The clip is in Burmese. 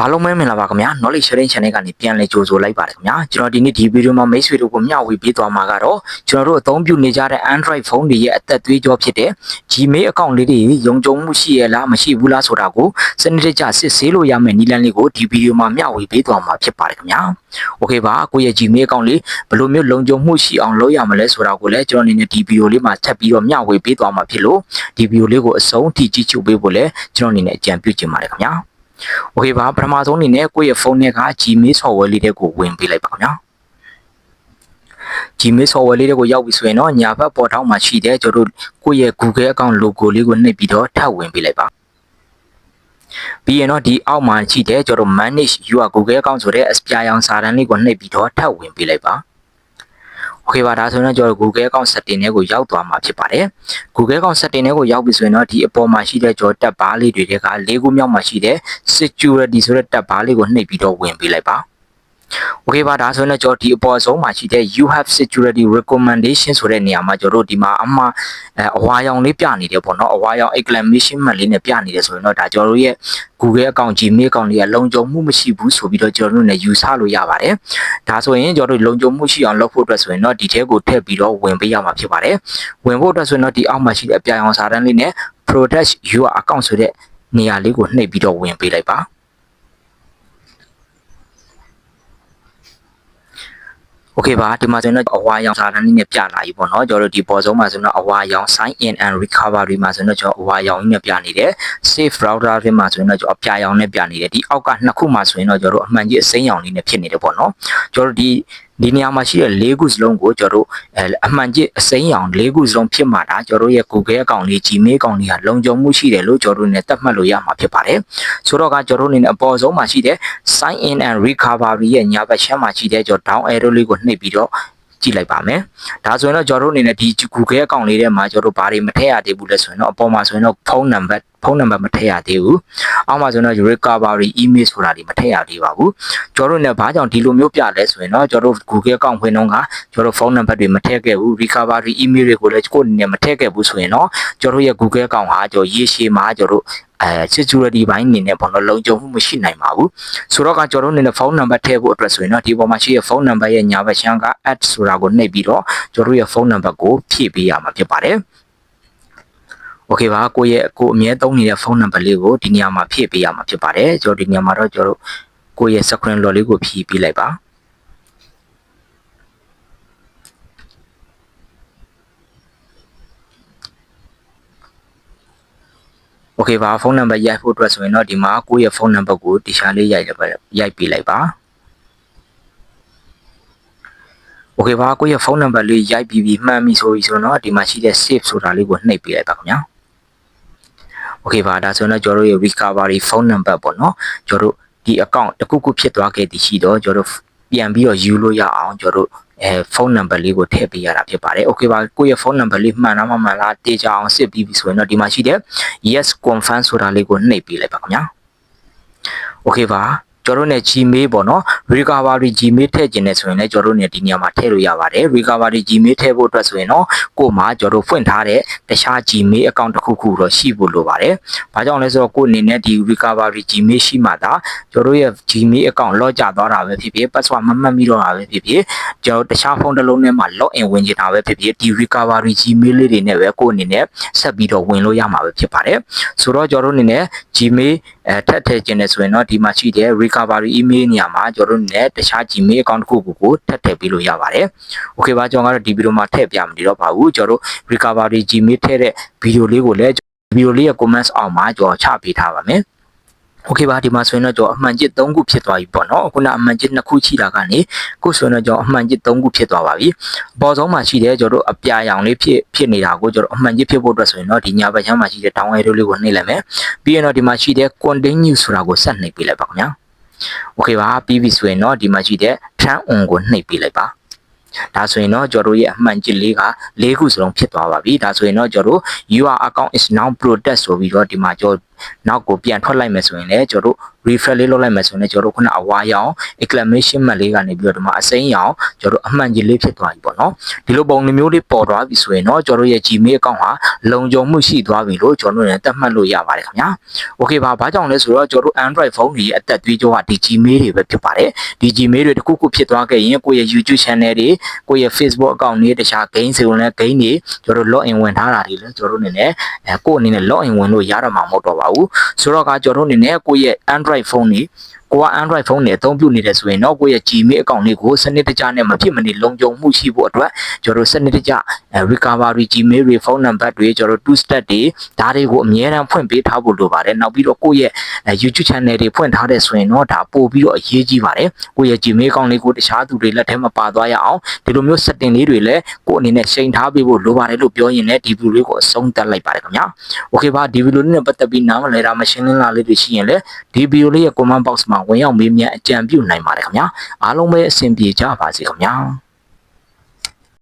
အားလုံးပဲမင်္ဂလာပါခင်ဗျာ knowledge sharing channel ကနေပြန်လည်ကြိုဆိုလိုက်ပါတယ်ခင်ဗျာကျွန်တော်ဒီနေ့ဒီဗီဒီယိုမှာမိတ်ဆွေတို့ကိုမျှဝေပေးသွားမှာကတော့ကျွန်တော်တို့အသုံးပြုနေကြတဲ့ Android ဖုန်းတွေရဲ့အသက်သွေးကြောဖြစ်တဲ့ Gmail account လေးတွေယုံကြုံမှုရှိရလားမရှိဘူးလားဆိုတာကိုစနစ်တကျစစ်ဆေးလို့ရမယ့်နည်းလမ်းလေးကိုဒီဗီဒီယိုမှာမျှဝေပေးသွားမှာဖြစ်ပါတယ်ခင်ဗျာ Okay ပါကိုယ့်ရဲ့ Gmail account လေးဘယ်လိုမျိုးလုံခြုံမှုရှိအောင်လုပ်ရမလဲဆိုတာကိုလည်းကျွန်တော်အနေနဲ့ဒီဗီဒီယိုလေးမှာထပ်ပြီးတော့မျှဝေပေးသွားမှာဖြစ်လို့ဒီဗီဒီယိုလေးကိုအဆုံးထိကြည့်ချုပ်ပေးဖို့လည်းကျွန်တော်အနေနဲ့အကြံပြုချင်ပါတယ်ခင်ဗျာ โอเคပါပထမဆုံးအနေနဲ့ကိုယ့်ရဲ့ဖုန်းထဲက Gmail software လေးတွေကိုဝင်ပေးလိုက်ပါခင်ဗျာ Gmail software လေးတွေကိုရောက်ပြီဆိုရင်တော့ညာဘက်ပေါ်ထောင်းမှာရှိတဲ့ကျွန်တော်တို့ကိုယ့်ရဲ့ Google account logo လေးကိုနှိပ်ပြီးတော့ထပ်ဝင်ပေးလိုက်ပါပြီးရင်တော့ဒီအောက်မှာရှိတဲ့ကျွန်တော်တို့ manage your Google account ဆိုတဲ့အစပြာရောင်စာတန်းလေးကိုနှိပ်ပြီးတော့ထပ်ဝင်ပေးလိုက်ပါ โอเคပါဒါဆိုရင်တော့ကျွန်တော် Google account setting တွေကိုရောက်သွားမှာဖြစ်ပါတယ် Google account setting တွေကိုရောက်ပြီဆိုရင်တော့ဒီအပေါ်မှာရှိတဲ့ကျွန်တော်တက်ဘားလေးတွေတဲကလေးခုမြောက်မှာရှိတဲ့ security ဆိုတဲ့တက်ဘားလေးကိုနှိပ်ပြီးတော့ဝင်ပေးလိုက်ပါ Okay ပါဒါဆိုရင်တော့ကျွန်တော်ဒီအပေါ်ဆုံးမှာရှိတဲ့ you have security recommendation ဆိုတဲ့နေရာမှာကျွန်တော်တို့ဒီမှာအမှားအဝါရောင်လေးပြနေတယ်ပေါ့နော်အဝါရောင် exclamation mark လေးနဲ့ပြနေတယ်ဆိုရင်တော့ဒါကျွန်တော်တို့ရဲ့ Google account Gmail account တွေကလုံခြုံမှုမရှိဘူးဆိုပြီးတော့ကျွန်တော်တို့လည်းယူဆလို့ရပါတယ်ဒါဆိုရင်ကျွန်တော်တို့လုံခြုံမှုရှိအောင်လုပ်ဖို့အတွက်ဆိုရင်တော့ဒီထဲကိုထည့်ပြီးတော့ဝင်ပေးရမှာဖြစ်ပါတယ်ဝင်ဖို့အတွက်ဆိုရင်တော့ဒီအောက်မှာရှိတဲ့အပြာရောင်စာတန်းလေးနဲ့ protect your account ဆိုတဲ့နေရာလေးကိုနှိပ်ပြီးတော့ဝင်ပေးလိုက်ပါ โอเคပါဒီမှာဆိုရင်တော့အဝါရောင်စာတန်းလေးနဲ့ပြလာပြီပေါ့နော်ကျွန်တော်တို့ဒီပေါ်ဆုံးမှာဆိုရင်တော့အဝါရောင် sign in and recovery မှာဆိုရင်တော့ကျွန်တော်အဝါရောင်ကြီးနဲ့ပြနေတယ် safe router တွေမှာဆိုရင်တော့ကျွန်တော်အပြာရောင်နဲ့ပြနေတယ်ဒီအောက်ကနှစ်ခုမှာဆိုရင်တော့ကျွန်တော်တို့အမှန်ကြီးအစိမ်းရောင်လေးနဲ့ဖြစ်နေတယ်ပေါ့နော်ကျွန်တော်တို့ဒီ ဒီနေရာမှာရှိတဲ့၄ခုစလုံးကိုကျွန်တော်တို့အဲအမှန်ကြီးအစိမ်းရောင်၄ခုစလုံးဖြစ်မှာဒါကျွန်တော်တို့ရဲ့ Google account လေး Gmail account လေးကလုံခြုံမှုရှိတယ်လို့ကျွန်တော်တို့နဲ့သတ်မှတ်လို့ရမှာဖြစ်ပါတယ်ဆိုတော့ကကျွန်တော်တို့အနေနဲ့အပေါ်ဆုံးမှာရှိတဲ့ sign in and recovery ရဲ့ညာဘက်ချမ်းမှာရှိတဲ့ကျွန်တော် down arrow လေးကိုနှိပ်ပြီးတော့ကြည့်လိုက်ပါမယ်။ဒါဆိုရင်တော့ကျွန်တော်တို့အနေနဲ့ဒီ Google account လေးထဲမှာကျွန်တော်တို့ဘာတွေမထည့်ရသေးဘူးလဲဆိုရင်တော့အပေါ်မှာဆိုရင်တော့ဖုန်းနံပါတ်ဖုန်းနံပါတ်မထည့်ရသေးဘူး။အောက်မှာဆိုရင်တော့ recovery email ဆိုတာတွေမထည့်ရသေးပါဘူး။ကျွန်တော်တို့လည်းဘာကြောင့်ဒီလိုမျိုးပြလဲဆိုရင်တော့ကျွန်တော်တို့ Google account ဖွင့်တော့ကကျွန်တော်တို့ဖုန်းနံပါတ်တွေမထည့်ခဲ့ဘူး recovery email တွေကိုလည်းကိုယ့်အနေနဲ့မထည့်ခဲ့ဘူးဆိုရင်တော့ကျွန်တော်တို့ရဲ့ Google account ဟာကျွန်တော်ရေရှည်မှာကျွန်တော်တို့အဲ security ဘိုင်းအနေနဲ့ပေါ့နော်လုံခြုံမှုမရှိနိုင်ပါဘူးဆိုတော့ကကျွန်တော်တို့အနေနဲ့ဖုန်းနံပါတ်ထည့်ဖို့အတွက်ဆိုရင်တော့ဒီပေါ်မှာရှိတဲ့ဖုန်းနံပါတ်ရဲ့ညာဘက်ချမ်းက add ဆိုတာကိုနှိပ်ပြီးတော့ကျွန်တော်တို့ရဲ့ဖုန်းနံပါတ်ကိုဖြည့်ပေးရမှာဖြစ်ပါတယ် โอเคပါကိုရဲ့ကိုအမြဲသုံးနေတဲ့ဖုန်းနံပါတ်လေးကိုဒီနေရာမှာဖြည့်ပေးရမှာဖြစ်ပါတယ်ကျွန်တော်ဒီနေရာမှာတော့ကျွန်တော်တို့ကိုရဲ့ screen lock လေးကိုဖြည့်ပေးလိုက်ပါโอเคပါဖုန်းနံပါတ်ရိုက်ဖို့အတွက်ဆိုရင်တော့ဒီမှာကိုယ့်ရဲ့ဖုန်းနံပါတ်ကိုတခြားလေးရိုက်လိုက်ပါရိုက်ပေးလိုက်ပါโอเคပါကိုယ့်ရဲ့ဖုန်းနံပါတ်လေးရိုက်ပြီးပြီးမှတ်ပြီဆိုပြီးဆိုတော့ဒီမှာရှိတဲ့ save ဆိုတာလေးကိုနှိပ်ပေးလိုက်ပါခင်ဗျာ okay ပါဒါဆိုရင်တော့ကျွန်တော်တို့ရဲ့ recovery phone number ပေါ့နော်ကျွန်တော်တို့ဒီ account တခုခုဖြစ်သွားခဲ့သည်ရှိတော့ကျွန်တော်တို့ပြန်ပြီးတော့ယူလို့ရအောင်ကျွန်တော်တို့အဲဖုန်းနံပါတ်လေးကိုထည့်ပေးရတာဖြစ်ပါတယ်။ Okay ပါကိုယ့်ရဲ့ဖုန်းနံပါတ်လေးမှန်လားမမှန်လားတေချာအောင်စစ်ပြီးပြီဆိုရင်တော့ဒီမှာရှိတဲ့ yes confirm ဆိုတာလေးကိုနှိပ်ပေးလိုက်ပါခင်ဗျာ။ Okay ပါ ကျွန်တော်တို့ ਨੇ Gmail ပေါ့နော် recovery Gmail ထည့်ခြင်းနဲ့ဆိုရင်လည်းကျွန်တော်တို့ ਨੇ ဒီနေရာမှာထည့်လို့ရပါတယ် recovery Gmail ထည့်ဖို့အတွက်ဆိုရင်တော့ကို့မှာကျွန်တော်တို့ဖွင့်ထားတဲ့တခြား Gmail account တစ်ခုခုတော့ရှိဖို့လိုပါတယ်။ဘာကြောင့်လဲဆိုတော့ကို့အနေနဲ့ဒီ recovery Gmail ရှိမှသာကျွန်တော်တို့ရဲ့ Gmail account လော့ကျသွားတာပဲဖြစ်ဖြစ် password မမှတ်မိတော့တာပဲဖြစ်ဖြစ်ကျွန်တော်တခြားဖုန်းတစ်လုံးထဲမှာ log in ဝင်ချင်တာပဲဖြစ်ဖြစ်ဒီ recovery Gmail လေးတွေနဲ့ပဲကို့အနေနဲ့ဆက်ပြီးတော့ဝင်လို့ရမှာပဲဖြစ်ပါတယ်။ဆိုတော့ကျွန်တော်တို့အနေနဲ့ Gmail အဲထပ်ထည့်ခြင်းနဲ့ဆိုရင်တော့ဒီမှာရှိတဲ့ recovery email နေရာမှာကျွန်တော်တို့နဲ့တခြား Gmail account တစ်ခုခုကိုထပ်ထည့်ပေးလို့ရပါတယ်။ Okay ပါကျွန်တော်ကတော့ဒီဗီဒီယိုမှာထည့်ပြမနေတော့ပါဘူးကျွန်တော်တို့ recovery Gmail ထည့်တဲ့ဗီဒီယိုလေးကိုလည်းဗီဒီယိုလေးရဲ့ comments အောက်မှာကျွန်တော်ချပေးထားပါမယ်။ Okay ပါဒီမှာဆိုရင်တော့ကျွန်တော်အမှန်ကျစ်3ခုဖြစ်သွားပြီပေါ့နော်ခုနအမှန်ကျစ်2ခုရှိတာကနေခုဆိုရင်တော့ကျွန်တော်အမှန်ကျစ်3ခုဖြစ်သွားပါပြီအပေါ်ဆုံးမှာရှိတဲ့ကျွန်တော်တို့အပြာရောင်လေးဖြစ်ဖြစ်နေတာကိုကျွန်တော်အမှန်ကျစ်ဖြစ်ဖို့အတွက်ဆိုရင်တော့ဒီညာဘက်ချမ်းမှာရှိတဲ့ down arrow လေးကိုနှိပ်လိုက်မယ်ပြီးရင်တော့ဒီမှာရှိတဲ့ continue ဆိုတာကိုဆက်နှိပ်ပေးလိုက်ပါခင်ဗျာ Okay ပါပြီးပြီဆိုရင်တော့ဒီမှာရှိတဲ့ turn on ကိုနှိပ်ပေးလိုက်ပါဒါဆိုရင်တော့ကျွန်တော်တို့ရဲ့အမှန်ကျစ်လေးက၄ခုစလုံးဖြစ်သွားပါပြီဒါဆိုရင်တော့ကျွန်တော်တို့ your account is now protect ဆိုပြီးတော့ဒီမှာကျွန်တော် နောက်ကိုပြန်ထွက်လိုက်မယ်ဆိုရင်လည်းကျွန်တော်တို့ refresh လေးလုပ်လိုက်မယ်ဆိုရင်လည်းကျွန်တော်တို့ခုနအဝါရောင် exclamation mark လေးကနေပြီးတော့ဒီမှာအစိမ်းရောင်ကျွန်တော်တို့အမှန်ကြီးလေးဖြစ်သွားပြီပေါ့နော်ဒီလိုပုံမျိုးလေးပေါ်သွားပြီဆိုရင်တော့ကျွန်တော်တို့ရဲ့ Gmail account ဟာလုံခြုံမှုရှိသွားပြီလို့ကျွန်တော်တို့လည်းသတ်မှတ်လို့ရပါတယ်ခင်ဗျာ Okay ပါဘာကြောင့်လဲဆိုတော့ကျွန်တော်တို့ Android ဖုန်းတွေအသက်သွေးကြောကဒီ Gmail တွေပဲဖြစ်ပါတယ်ဒီ Gmail တွေတစ်ခုခုဖြစ်သွားခဲ့ရင်ကိုယ့်ရဲ့ YouTube channel တွေကိုယ့်ရဲ့ Facebook account တွေတခြား game တွေလည်း game တွေကျွန်တော်တို့ login ဝင်ထားတာတွေလည်းကျွန်တော်တို့အနေနဲ့အဲကိုယ့်အနေနဲ့ login ဝင်လို့ရတော့မှာမဟုတ်တော့ပါဘူးဆိုတော့ကကျွန်တော်တို့အနေနဲ့ကိုယ့်ရဲ့ Android ဖုန်းတွေ ကိုက Android ဖုန်းနဲ့အသုံးပြုနေတယ်ဆိုရင်တော့ကိုယ့်ရဲ့ Gmail account လေးကိုစနစ်တကျနဲ့မဖြစ်မနေလုံခြုံမှုရှိဖို့အတွက်ကျွန်တော်တို့စနစ်တကျအဲ recovery Gmail တွေဖုန်းနံပါတ်တွေကျွန်တော်တို့ two step တွေဒါတွေကိုအမြဲတမ်းဖွင့်ပေးထားဖို့လိုပါတယ်နောက်ပြီးတော့ကိုယ့်ရဲ့အဲ YouTube channel တွေဖွင့်ထားတဲ့ဆိုရင်တော့ဒါပို့ပြီးတော့အရေးကြီးပါတယ်ကိုယ့်ရဲ့ Gmail account လေးကိုတခြားသူတွေလက်ထဲမှာပါသွားရအောင်ဒီလိုမျိုး setting လေးတွေလည်းကိုယ့်အနေနဲ့ချိန်ထားပေးဖို့လိုပါတယ်လို့ပြောရင်လည်းဒီ video လေးကိုအဆုံးသတ်လိုက်ပါတယ်ခင်ဗျာ Okay ပါဒီ video လေးနဲ့ပတ်သက်ပြီးနားမလည်တာမရှင်းလင်းတာလေးတွေရှိရင်လည်းဒီ video လေးရဲ့ comment box မှာဝင်ရောက်မေးမြန်းအကြံပြုနိုင်ပါတယ်ခင်ဗျာအားလုံးပဲအဆင်ပြေကြပါစေခင်ဗျာ